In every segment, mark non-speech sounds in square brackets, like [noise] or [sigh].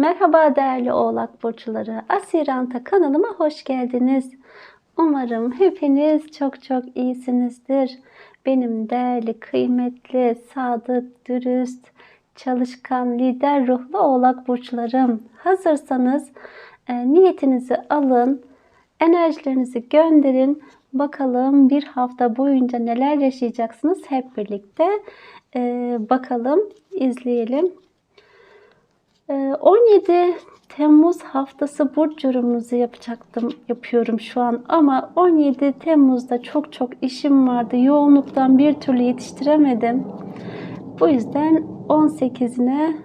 Merhaba değerli oğlak burçları. Asiranta kanalıma hoş geldiniz. Umarım hepiniz çok çok iyisinizdir. Benim değerli, kıymetli, sadık, dürüst, çalışkan, lider ruhlu oğlak burçlarım. Hazırsanız e, niyetinizi alın, enerjilerinizi gönderin. Bakalım bir hafta boyunca neler yaşayacaksınız hep birlikte. E, bakalım, izleyelim. Ee, 17 Temmuz haftası burç yorumunuzu yapacaktım, yapıyorum şu an ama 17 Temmuz'da çok çok işim vardı. Yoğunluktan bir türlü yetiştiremedim. Bu yüzden 18'ine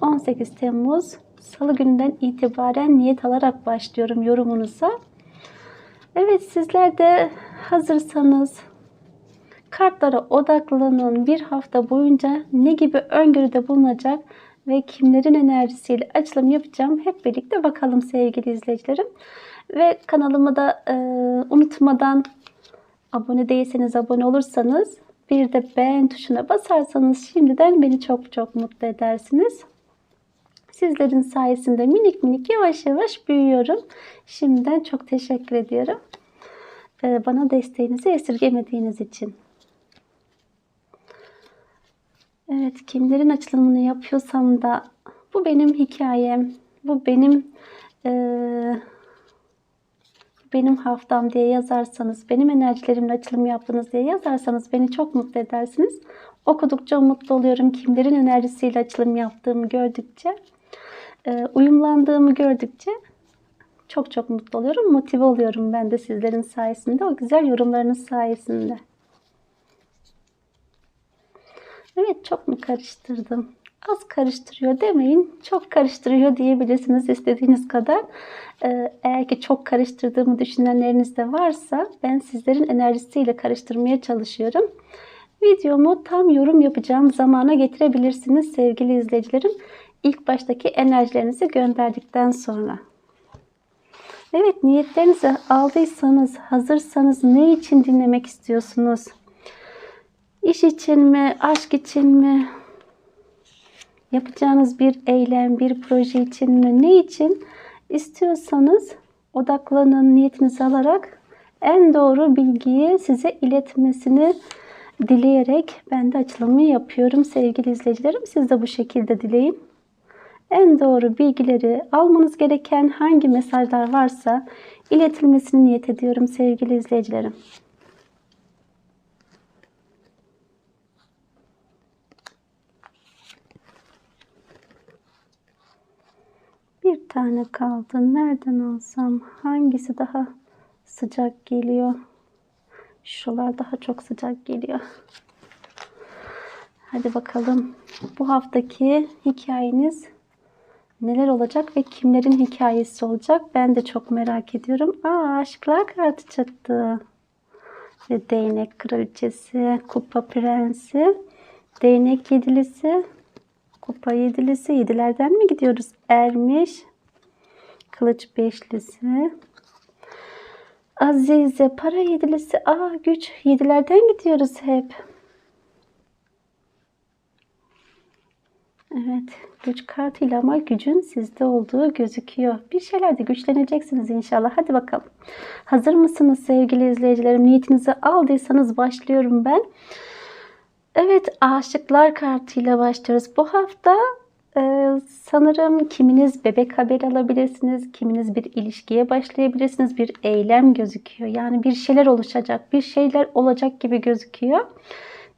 18 Temmuz Salı gününden itibaren niyet alarak başlıyorum yorumunuza. Evet sizler de hazırsanız kartlara odaklanın. Bir hafta boyunca ne gibi öngörüde bulunacak ve kimlerin enerjisiyle açılım yapacağım hep birlikte bakalım sevgili izleyicilerim. Ve kanalımı da e, unutmadan abone değilseniz abone olursanız bir de beğen tuşuna basarsanız şimdiden beni çok çok mutlu edersiniz. Sizlerin sayesinde minik minik yavaş yavaş büyüyorum. Şimdiden çok teşekkür ediyorum. E, bana desteğinizi esirgemediğiniz için. Evet, kimlerin açılımını yapıyorsam da bu benim hikayem, bu benim eee, benim haftam diye yazarsanız, benim enerjilerimle açılım yaptınız diye yazarsanız beni çok mutlu edersiniz. Okudukça mutlu oluyorum. Kimlerin enerjisiyle açılım yaptığımı gördükçe, eee, uyumlandığımı gördükçe çok çok mutlu oluyorum. Motive oluyorum ben de sizlerin sayesinde, o güzel yorumlarınız sayesinde. Evet çok mu karıştırdım? Az karıştırıyor demeyin. Çok karıştırıyor diyebilirsiniz istediğiniz kadar. Ee, eğer ki çok karıştırdığımı düşünenleriniz de varsa ben sizlerin enerjisiyle karıştırmaya çalışıyorum. Videomu tam yorum yapacağım zamana getirebilirsiniz sevgili izleyicilerim. İlk baştaki enerjilerinizi gönderdikten sonra. Evet niyetlerinizi aldıysanız, hazırsanız ne için dinlemek istiyorsunuz? İş için mi, aşk için mi? Yapacağınız bir eylem, bir proje için mi? Ne için? istiyorsanız odaklanın, niyetinizi alarak en doğru bilgiyi size iletmesini dileyerek ben de açılımı yapıyorum sevgili izleyicilerim. Siz de bu şekilde dileyin. En doğru bilgileri almanız gereken hangi mesajlar varsa iletilmesini niyet ediyorum sevgili izleyicilerim. Bir tane kaldı. Nereden alsam? Hangisi daha sıcak geliyor? Şuralar daha çok sıcak geliyor. Hadi bakalım. Bu haftaki hikayeniz neler olacak ve kimlerin hikayesi olacak? Ben de çok merak ediyorum. Aa, aşklar kartı çıktı. Ve değnek kraliçesi, kupa prensi, değnek yedilisi, Kupa yedilisi. Yedilerden mi gidiyoruz? Ermiş. Kılıç beşlisi. Azize. Para yedilisi. Aa güç. Yedilerden gidiyoruz hep. Evet. Güç kartıyla ama gücün sizde olduğu gözüküyor. Bir şeylerde güçleneceksiniz inşallah. Hadi bakalım. Hazır mısınız sevgili izleyicilerim? Niyetinizi aldıysanız başlıyorum ben. Evet, aşıklar kartıyla başlıyoruz. Bu hafta e, sanırım kiminiz bebek haberi alabilirsiniz, kiminiz bir ilişkiye başlayabilirsiniz, bir eylem gözüküyor. Yani bir şeyler oluşacak, bir şeyler olacak gibi gözüküyor.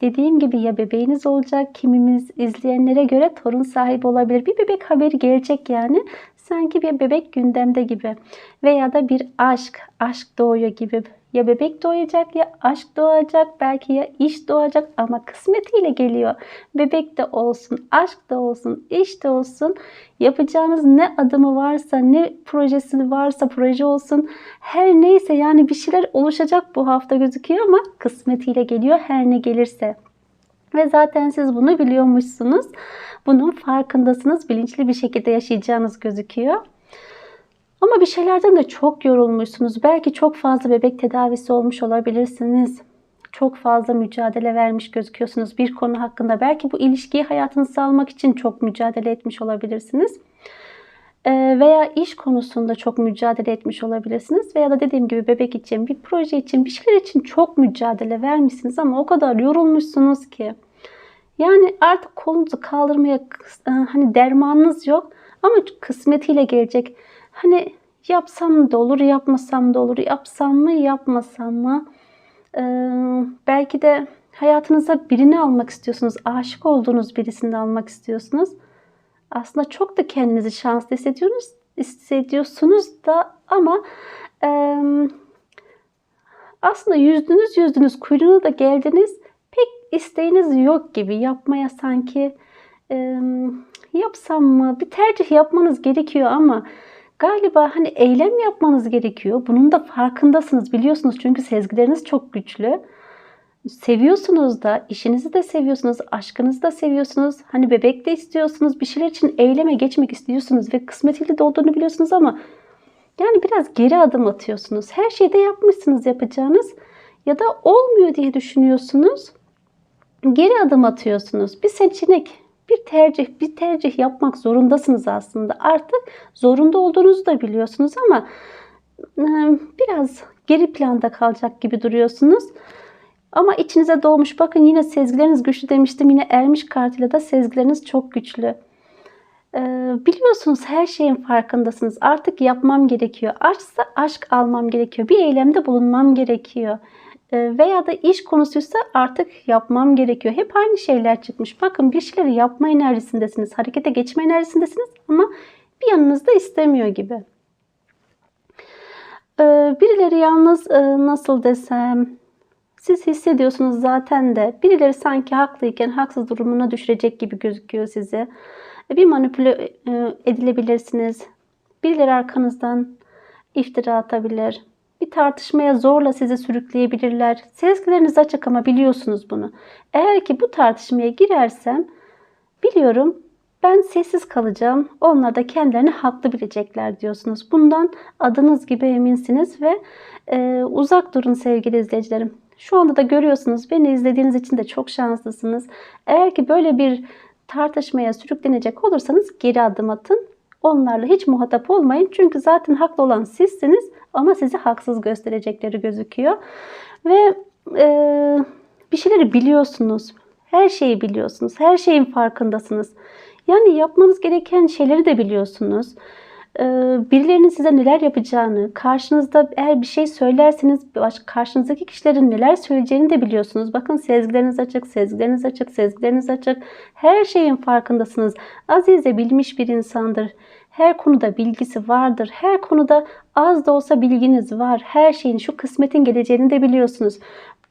Dediğim gibi ya bebeğiniz olacak, kimimiz izleyenlere göre torun sahibi olabilir. Bir bebek haberi gelecek yani. Sanki bir bebek gündemde gibi. Veya da bir aşk, aşk doğuyor gibi ya bebek doğacak ya aşk doğacak belki ya iş doğacak ama kısmetiyle geliyor. Bebek de olsun, aşk da olsun, iş de olsun. Yapacağınız ne adımı varsa, ne projesi varsa proje olsun. Her neyse yani bir şeyler oluşacak bu hafta gözüküyor ama kısmetiyle geliyor her ne gelirse. Ve zaten siz bunu biliyormuşsunuz. Bunun farkındasınız. Bilinçli bir şekilde yaşayacağınız gözüküyor. Ama bir şeylerden de çok yorulmuşsunuz. Belki çok fazla bebek tedavisi olmuş olabilirsiniz. çok fazla mücadele vermiş gözüküyorsunuz bir konu hakkında. Belki bu ilişkiyi hayatınıza almak için çok mücadele etmiş olabilirsiniz. Veya iş konusunda çok mücadele etmiş olabilirsiniz. Veya da dediğim gibi bebek için, bir proje için, bir şeyler için çok mücadele vermişsiniz ama o kadar yorulmuşsunuz ki. Yani artık kolunuzu kaldırmaya hani dermanınız yok ama kısmetiyle gelecek. Hani yapsam da olur, yapmasam da olur, yapsam mı, yapmasam mı? Ee, belki de hayatınıza birini almak istiyorsunuz, aşık olduğunuz birisini almak istiyorsunuz. Aslında çok da kendinizi şanslı hissediyorsunuz, hissediyorsunuz da ama e, aslında yüzdünüz yüzdünüz kuyruğuna da geldiniz. Pek isteğiniz yok gibi. Yapmaya sanki e, yapsam mı? Bir tercih yapmanız gerekiyor ama galiba hani eylem yapmanız gerekiyor. Bunun da farkındasınız biliyorsunuz çünkü sezgileriniz çok güçlü. Seviyorsunuz da, işinizi de seviyorsunuz, aşkınızı da seviyorsunuz. Hani bebek de istiyorsunuz, bir şeyler için eyleme geçmek istiyorsunuz ve kısmetiyle dolduğunu biliyorsunuz ama yani biraz geri adım atıyorsunuz. Her şeyde yapmışsınız yapacağınız ya da olmuyor diye düşünüyorsunuz. Geri adım atıyorsunuz. Bir seçenek, bir tercih, bir tercih yapmak zorundasınız aslında. Artık zorunda olduğunuzu da biliyorsunuz ama biraz geri planda kalacak gibi duruyorsunuz. Ama içinize doğmuş. Bakın yine sezgileriniz güçlü demiştim. Yine ermiş kartıyla da sezgileriniz çok güçlü. Ee, biliyorsunuz her şeyin farkındasınız. Artık yapmam gerekiyor. Aşksa aşk almam gerekiyor. Bir eylemde bulunmam gerekiyor. Ee, veya da iş konusuysa artık yapmam gerekiyor. Hep aynı şeyler çıkmış. Bakın bir şeyleri yapma enerjisindesiniz. Harekete geçme enerjisindesiniz ama bir yanınızda istemiyor gibi. Ee, birileri yalnız e, nasıl desem siz hissediyorsunuz zaten de birileri sanki haklıyken haksız durumuna düşürecek gibi gözüküyor size. Bir manipüle e, edilebilirsiniz. Birileri arkanızdan iftira atabilir. Bir tartışmaya zorla sizi sürükleyebilirler. Sezgileriniz açık ama biliyorsunuz bunu. Eğer ki bu tartışmaya girersem biliyorum ben sessiz kalacağım. Onlar da kendilerini haklı bilecekler diyorsunuz. Bundan adınız gibi eminsiniz ve e, uzak durun sevgili izleyicilerim. Şu anda da görüyorsunuz beni izlediğiniz için de çok şanslısınız. Eğer ki böyle bir tartışmaya sürüklenecek olursanız geri adım atın. Onlarla hiç muhatap olmayın. Çünkü zaten haklı olan sizsiniz ama sizi haksız gösterecekleri gözüküyor. Ve e, bir şeyleri biliyorsunuz. Her şeyi biliyorsunuz. Her şeyin farkındasınız. Yani yapmanız gereken şeyleri de biliyorsunuz. Ee, birilerinin size neler yapacağını, karşınızda eğer bir şey söylerseniz karşınızdaki kişilerin neler söyleyeceğini de biliyorsunuz. Bakın sezgileriniz açık, sezgileriniz açık, sezgileriniz açık. Her şeyin farkındasınız. Azize bilmiş bir insandır. Her konuda bilgisi vardır. Her konuda az da olsa bilginiz var. Her şeyin şu kısmetin geleceğini de biliyorsunuz.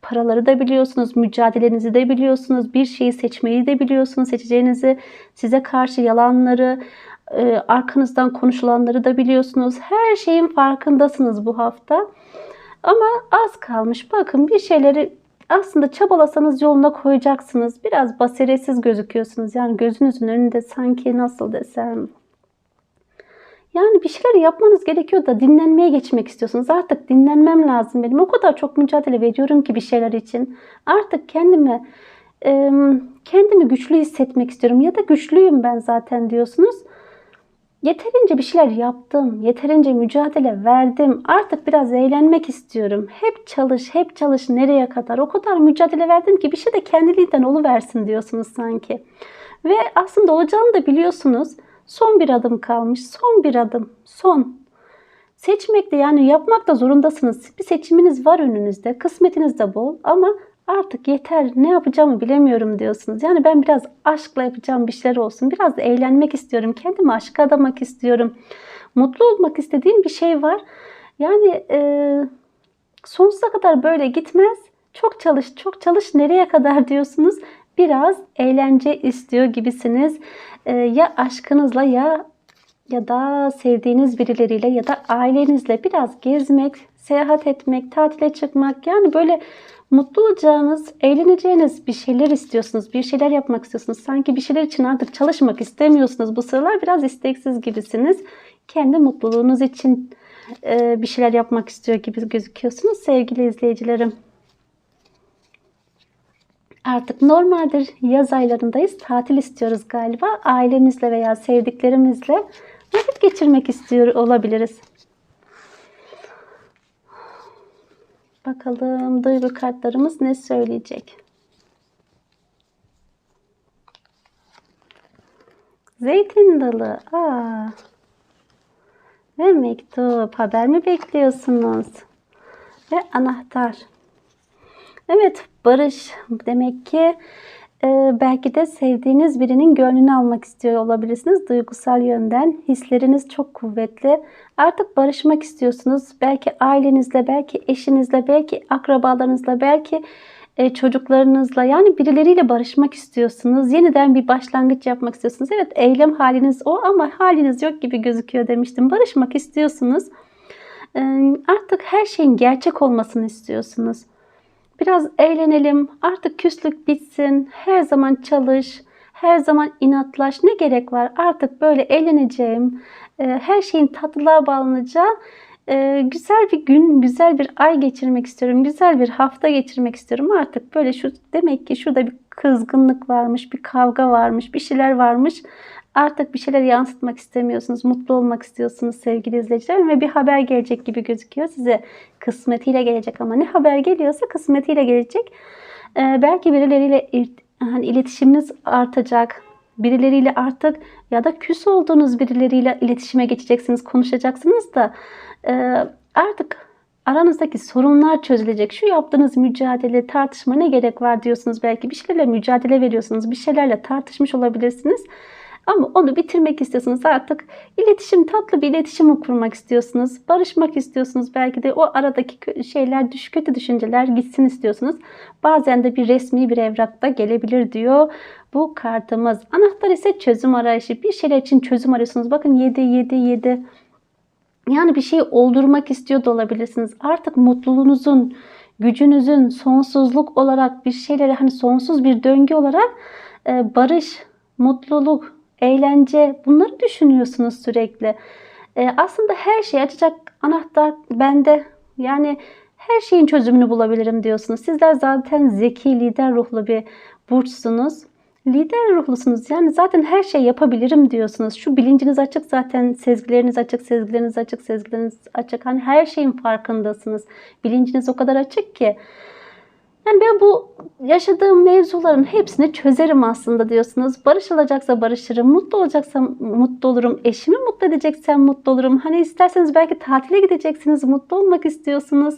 Paraları da biliyorsunuz, mücadelenizi de biliyorsunuz, bir şeyi seçmeyi de biliyorsunuz, seçeceğinizi, size karşı yalanları, e, arkanızdan konuşulanları da biliyorsunuz. Her şeyin farkındasınız bu hafta. Ama az kalmış. Bakın bir şeyleri aslında çabalasanız yoluna koyacaksınız. Biraz basiretsiz gözüküyorsunuz. Yani gözünüzün önünde sanki nasıl desem yani bir şeyler yapmanız gerekiyor da dinlenmeye geçmek istiyorsunuz. Artık dinlenmem lazım benim. O kadar çok mücadele veriyorum ki bir şeyler için. Artık kendimi kendimi güçlü hissetmek istiyorum ya da güçlüyüm ben zaten diyorsunuz. Yeterince bir şeyler yaptım, yeterince mücadele verdim. Artık biraz eğlenmek istiyorum. Hep çalış, hep çalış nereye kadar? O kadar mücadele verdim ki bir şey de kendiliğinden oluversin diyorsunuz sanki. Ve aslında olacağını da biliyorsunuz. Son bir adım kalmış. Son bir adım. Son. Seçmekte yani yapmakta zorundasınız. Bir seçiminiz var önünüzde. Kısmetiniz de bol ama artık yeter ne yapacağımı bilemiyorum diyorsunuz. Yani ben biraz aşkla yapacağım bir şeyler olsun. Biraz da eğlenmek istiyorum. Kendimi aşka adamak istiyorum. Mutlu olmak istediğim bir şey var. Yani e, sonsuza kadar böyle gitmez. Çok çalış, çok çalış nereye kadar [laughs] diyorsunuz. Biraz eğlence istiyor gibisiniz. E, ya aşkınızla ya ya da sevdiğiniz birileriyle ya da ailenizle biraz gezmek, seyahat etmek, tatile çıkmak yani böyle mutlu olacağınız, eğleneceğiniz bir şeyler istiyorsunuz, bir şeyler yapmak istiyorsunuz. Sanki bir şeyler için artık çalışmak istemiyorsunuz. Bu sıralar biraz isteksiz gibisiniz. Kendi mutluluğunuz için e, bir şeyler yapmak istiyor gibi gözüküyorsunuz sevgili izleyicilerim. Artık normaldir. Yaz aylarındayız. Tatil istiyoruz galiba. Ailemizle veya sevdiklerimizle vakit geçirmek istiyor olabiliriz. Bakalım duygu kartlarımız ne söyleyecek? Zeytin dalı. Aa. Ve mektup. Haber mi bekliyorsunuz? Ve anahtar. Evet, barış. Demek ki e, belki de sevdiğiniz birinin gönlünü almak istiyor olabilirsiniz. Duygusal yönden hisleriniz çok kuvvetli. Artık barışmak istiyorsunuz. Belki ailenizle, belki eşinizle, belki akrabalarınızla, belki e, çocuklarınızla yani birileriyle barışmak istiyorsunuz. Yeniden bir başlangıç yapmak istiyorsunuz. Evet eylem haliniz o ama haliniz yok gibi gözüküyor demiştim. Barışmak istiyorsunuz. E, artık her şeyin gerçek olmasını istiyorsunuz. Biraz eğlenelim. Artık küslük bitsin. Her zaman çalış. Her zaman inatlaş. Ne gerek var? Artık böyle eğleneceğim. E, her şeyin tatlılığa bağlanacağı e, güzel bir gün, güzel bir ay geçirmek istiyorum. Güzel bir hafta geçirmek istiyorum. Artık böyle şu demek ki şurada bir kızgınlık varmış, bir kavga varmış, bir şeyler varmış. Artık bir şeyler yansıtmak istemiyorsunuz, mutlu olmak istiyorsunuz sevgili izleyiciler ve bir haber gelecek gibi gözüküyor size. Kısmetiyle gelecek ama ne haber geliyorsa kısmetiyle gelecek. Ee, belki birileriyle hani iletişiminiz artacak. Birileriyle artık ya da küs olduğunuz birileriyle iletişime geçeceksiniz, konuşacaksınız da e, artık aranızdaki sorunlar çözülecek. Şu yaptığınız mücadele, tartışma ne gerek var diyorsunuz belki. Bir şeylerle mücadele veriyorsunuz. Bir şeylerle tartışmış olabilirsiniz. Ama onu bitirmek istiyorsunuz artık. iletişim tatlı bir iletişim kurmak istiyorsunuz. Barışmak istiyorsunuz. Belki de o aradaki şeyler, düş, kötü düşünceler gitsin istiyorsunuz. Bazen de bir resmi bir evrakta gelebilir diyor bu kartımız. Anahtar ise çözüm arayışı. Bir şeyler için çözüm arıyorsunuz. Bakın 7 7 7. Yani bir şeyi oldurmak istiyor da olabilirsiniz. Artık mutluluğunuzun, gücünüzün sonsuzluk olarak bir şeyleri hani sonsuz bir döngü olarak e, barış, mutluluk, eğlence bunları düşünüyorsunuz sürekli. E, aslında her şey açacak anahtar bende. Yani her şeyin çözümünü bulabilirim diyorsunuz. Sizler zaten zeki, lider ruhlu bir burçsunuz. Lider ruhlusunuz. Yani zaten her şey yapabilirim diyorsunuz. Şu bilinciniz açık zaten sezgileriniz açık, sezgileriniz açık, sezgileriniz açık. Hani her şeyin farkındasınız. Bilinciniz o kadar açık ki. Yani ben bu yaşadığım mevzuların hepsini çözerim aslında diyorsunuz. Barış olacaksa barışırım, mutlu olacaksa mutlu olurum, eşimi mutlu edeceksem mutlu olurum. Hani isterseniz belki tatile gideceksiniz, mutlu olmak istiyorsunuz.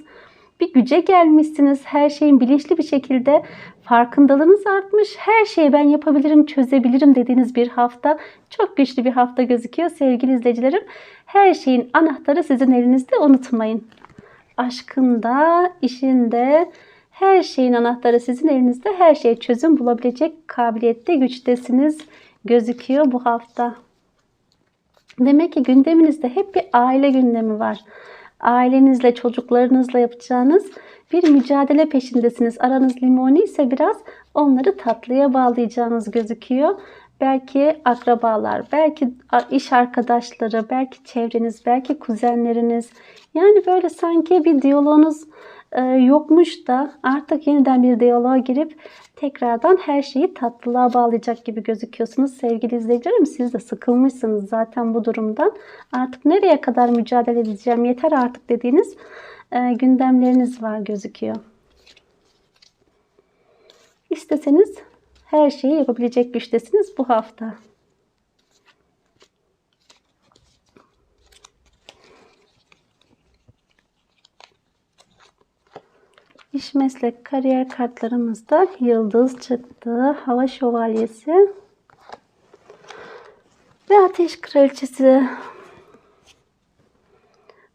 Bir güce gelmişsiniz, her şeyin bilinçli bir şekilde farkındalığınız artmış. Her şeyi ben yapabilirim, çözebilirim dediğiniz bir hafta. Çok güçlü bir hafta gözüküyor sevgili izleyicilerim. Her şeyin anahtarı sizin elinizde unutmayın. Aşkında, işinde, her şeyin anahtarı sizin elinizde. Her şeye çözüm bulabilecek kabiliyette, güçtesiniz gözüküyor bu hafta. Demek ki gündeminizde hep bir aile gündemi var. Ailenizle, çocuklarınızla yapacağınız bir mücadele peşindesiniz. Aranız limoni ise biraz onları tatlıya bağlayacağınız gözüküyor. Belki akrabalar, belki iş arkadaşları, belki çevreniz, belki kuzenleriniz. Yani böyle sanki bir diyaloğunuz e, yokmuş da artık yeniden bir diyaloğa girip tekrardan her şeyi tatlılığa bağlayacak gibi gözüküyorsunuz sevgili izleyicilerim. Siz de sıkılmışsınız zaten bu durumdan. Artık nereye kadar mücadele edeceğim yeter artık dediğiniz e, gündemleriniz var gözüküyor. İsteseniz her şeyi yapabilecek güçtesiniz bu hafta. İş meslek kariyer kartlarımızda yıldız çıktı. Hava şövalyesi ve ateş kraliçesi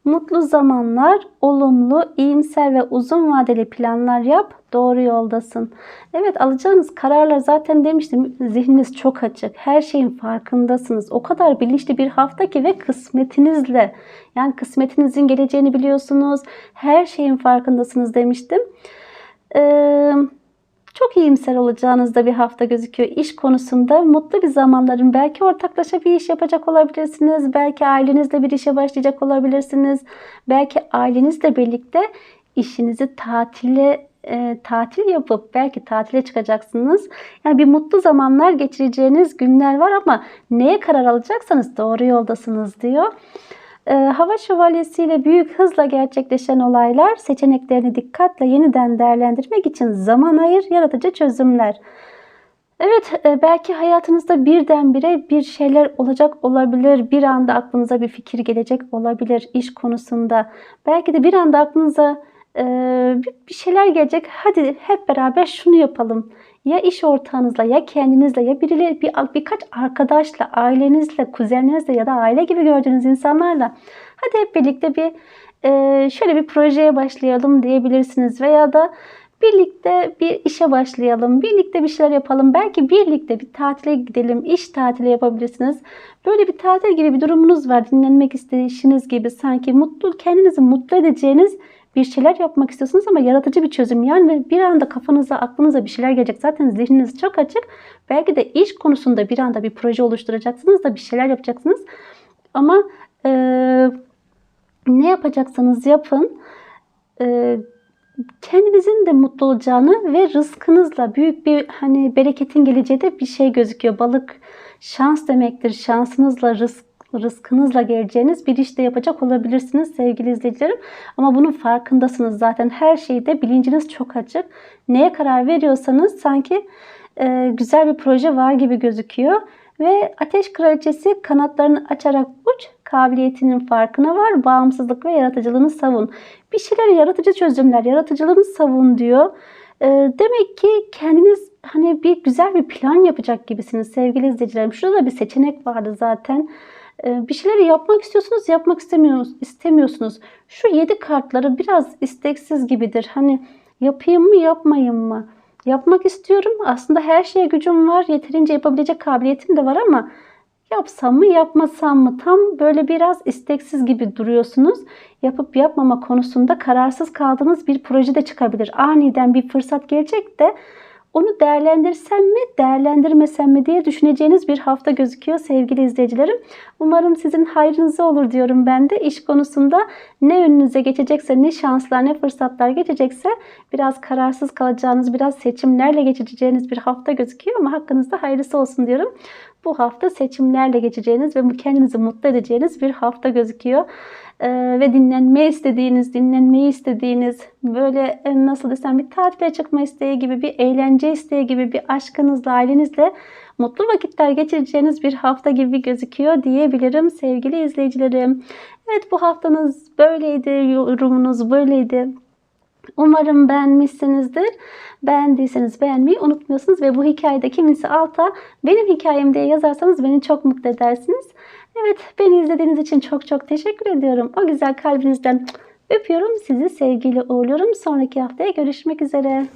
Mutlu zamanlar, olumlu, iyimser ve uzun vadeli planlar yap, doğru yoldasın. Evet alacağınız kararlar zaten demiştim zihniniz çok açık. Her şeyin farkındasınız. O kadar bilinçli bir hafta ki ve kısmetinizle yani kısmetinizin geleceğini biliyorsunuz. Her şeyin farkındasınız demiştim. Eee çok iyimser olacağınızda bir hafta gözüküyor. İş konusunda mutlu bir zamanların belki ortaklaşa bir iş yapacak olabilirsiniz. Belki ailenizle bir işe başlayacak olabilirsiniz. Belki ailenizle birlikte işinizi tatile e, tatil yapıp belki tatile çıkacaksınız. Yani bir mutlu zamanlar geçireceğiniz günler var ama neye karar alacaksanız doğru yoldasınız diyor. E, hava şövalyesiyle büyük hızla gerçekleşen olaylar seçeneklerini dikkatle yeniden değerlendirmek için zaman ayır, yaratıcı çözümler. Evet, e, belki hayatınızda birdenbire bir şeyler olacak olabilir. Bir anda aklınıza bir fikir gelecek olabilir iş konusunda. Belki de bir anda aklınıza e, bir şeyler gelecek. Hadi hep beraber şunu yapalım. Ya iş ortağınızla ya kendinizle ya birileri bir, birkaç arkadaşla, ailenizle, kuzenlerinizle ya da aile gibi gördüğünüz insanlarla hadi hep birlikte bir e, şöyle bir projeye başlayalım diyebilirsiniz veya da birlikte bir işe başlayalım, birlikte bir şeyler yapalım, belki birlikte bir tatile gidelim, iş tatili yapabilirsiniz. Böyle bir tatil gibi bir durumunuz var, dinlenmek istediğiniz gibi sanki mutlu, kendinizi mutlu edeceğiniz bir şeyler yapmak istiyorsunuz ama yaratıcı bir çözüm. Yani bir anda kafanıza, aklınıza bir şeyler gelecek. Zaten zihniniz çok açık. Belki de iş konusunda bir anda bir proje oluşturacaksınız da bir şeyler yapacaksınız. Ama e, ne yapacaksanız yapın. E, kendinizin de mutlu olacağını ve rızkınızla büyük bir hani bereketin geleceği de bir şey gözüküyor. Balık şans demektir. Şansınızla rızk rızkınızla geleceğiniz bir işte yapacak olabilirsiniz sevgili izleyicilerim. Ama bunun farkındasınız zaten. Her şeyde bilinciniz çok açık. Neye karar veriyorsanız sanki e, güzel bir proje var gibi gözüküyor. Ve Ateş Kraliçesi kanatlarını açarak uç kabiliyetinin farkına var. Bağımsızlık ve yaratıcılığını savun. Bir şeyler yaratıcı çözümler, yaratıcılığını savun diyor. E, demek ki kendiniz hani bir güzel bir plan yapacak gibisiniz sevgili izleyicilerim. Şurada da bir seçenek vardı zaten. Ee, bir şeyleri yapmak istiyorsunuz, yapmak istemiyorsunuz. istemiyorsunuz. Şu yedi kartları biraz isteksiz gibidir. Hani yapayım mı, yapmayayım mı? Yapmak istiyorum. Aslında her şeye gücüm var. Yeterince yapabilecek kabiliyetim de var ama yapsam mı, yapmasam mı? Tam böyle biraz isteksiz gibi duruyorsunuz. Yapıp yapmama konusunda kararsız kaldığınız bir proje de çıkabilir. Aniden bir fırsat gelecek de onu değerlendirsem mi, değerlendirmesem mi diye düşüneceğiniz bir hafta gözüküyor sevgili izleyicilerim. Umarım sizin hayrınıza olur diyorum ben de. iş konusunda ne önünüze geçecekse, ne şanslar, ne fırsatlar geçecekse biraz kararsız kalacağınız, biraz seçimlerle geçeceğiniz bir hafta gözüküyor ama hakkınızda hayırlısı olsun diyorum. Bu hafta seçimlerle geçeceğiniz ve kendinizi mutlu edeceğiniz bir hafta gözüküyor. Ee, ve dinlenmeyi istediğiniz, dinlenmeyi istediğiniz, böyle e, nasıl desem bir tatile çıkma isteği gibi, bir eğlence isteği gibi, bir aşkınızla, ailenizle mutlu vakitler geçireceğiniz bir hafta gibi gözüküyor diyebilirim sevgili izleyicilerim. Evet bu haftanız böyleydi, yorumunuz böyleydi. Umarım beğenmişsinizdir. Beğendiyseniz beğenmeyi unutmuyorsunuz ve bu hikayede kimisi alta benim hikayem diye yazarsanız beni çok mutlu edersiniz. Evet beni izlediğiniz için çok çok teşekkür ediyorum. O güzel kalbinizden öpüyorum. Sizi sevgiyle uğurluyorum. Sonraki haftaya görüşmek üzere.